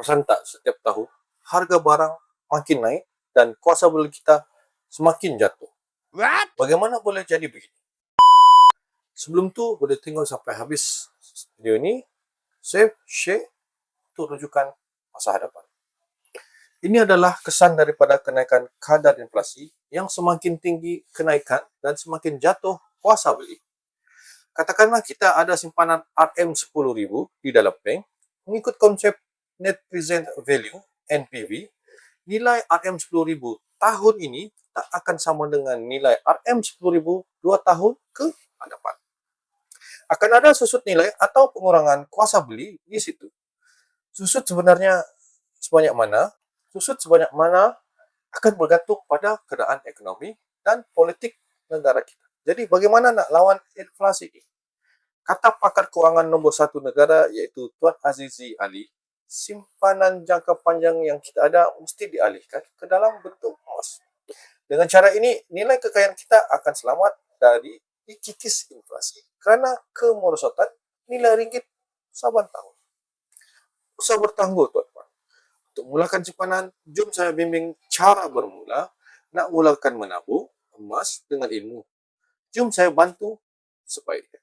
persanta setiap tahun, harga barang makin naik dan kuasa beli kita semakin jatuh. What? Bagaimana boleh jadi begini? Sebelum tu boleh tengok sampai habis video ini. Save, share untuk rujukan masa hadapan. Ini adalah kesan daripada kenaikan kadar inflasi yang semakin tinggi kenaikan dan semakin jatuh kuasa beli. Katakanlah kita ada simpanan RM10,000 di dalam bank mengikut konsep Net Present Value NPV, nilai RM10,000 tahun ini tak akan sama dengan nilai RM10,000 dua tahun ke hadapan. Akan ada susut nilai atau pengurangan kuasa beli di situ. Susut sebenarnya sebanyak mana? Susut sebanyak mana akan bergantung pada keadaan ekonomi dan politik negara kita. Jadi bagaimana nak lawan inflasi ini? Kata pakar kewangan nombor satu negara iaitu Tuan Azizi Ali, simpanan jangka panjang yang kita ada mesti dialihkan ke dalam bentuk emas. Dengan cara ini, nilai kekayaan kita akan selamat dari dikikis inflasi kerana kemerosotan nilai ringgit saban tahun. Usah bertangguh tuan-tuan. Untuk mulakan simpanan, jom saya bimbing cara bermula nak mulakan menabung emas dengan ilmu. Jom saya bantu sebaiknya.